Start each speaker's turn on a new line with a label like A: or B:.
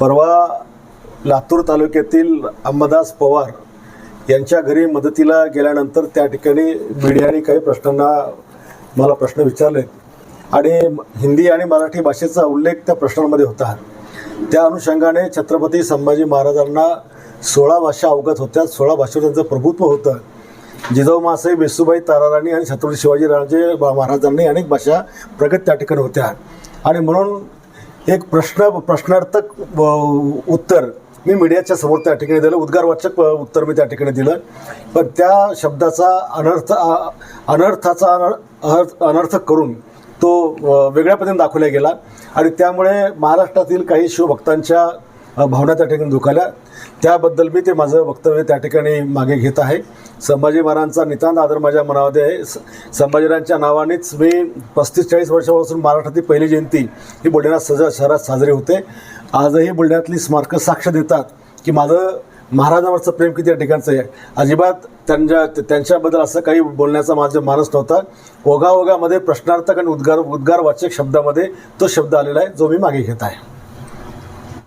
A: परवा लातूर तालुक्यातील अंबादास पवार यांच्या घरी मदतीला गेल्यानंतर त्या ठिकाणी मीडियाने काही प्रश्नांना मला प्रश्न विचारले. आणि हिंदी आणि मराठी भाषेचा उल्लेख त्या प्रश्नांमध्ये होता. त्या अनुषंगाने छत्रपती संभाजी महाराजांना सोळा भाषा अवगत होत्या. सोळा भाषेवर त्यांचं प्रभुत्व होतं. जिजाऊ मासे वेसुबाई ताराराणी आणि छत्रपती शिवाजीराजे महाराजांनी अनेक भाषा प्रगत त्या ठिकाणी होत्या. आणि म्हणून एक प्रश्न प्रश्नार्थक उत्तर मी मीडियाच्या समोर त्या ठिकाणी दिलं. उद्गारवाचक उत्तर मी त्या ठिकाणी दिलं. पण त्या शब्दाचा अनर्थ अनर्थाचा अर्थ अनर्थ करून तो वेगळ्या पद्धतीने दाखवला गेला. आणि त्यामुळे महाराष्ट्रातील काही शिवभक्तांच्या भावना त्या ठिकाणी दुखाल्या त्याबद्दल मी ते माझं वक्तव्य त्या ठिकाणी मागे घेत आहे. संभाजी महाराजांचा नितांत आदर माझ्या मनामध्ये आहे. स- संभाजीराजांच्या नावानेच मी पस्तीस चाळीस वर्षापासून महाराष्ट्रातील पहिली जयंती ही बुलढाणा सजा शहरात साजरी होते. आजही बुलढाण्यातली स्मारकं साक्ष देतात की माझं महाराजांवरचं प्रेम किती या ठिकाणचं आहे. अजिबात त्यांच्या त्यांच्याबद्दल असं काही बोलण्याचा माझा मानस नव्हता. ओघाओघामध्ये प्रश्नार्थक आणि उद्गार उद्गारवाचक शब्दामध्ये तो शब्द आलेला आहे जो मी मागे घेत आहे.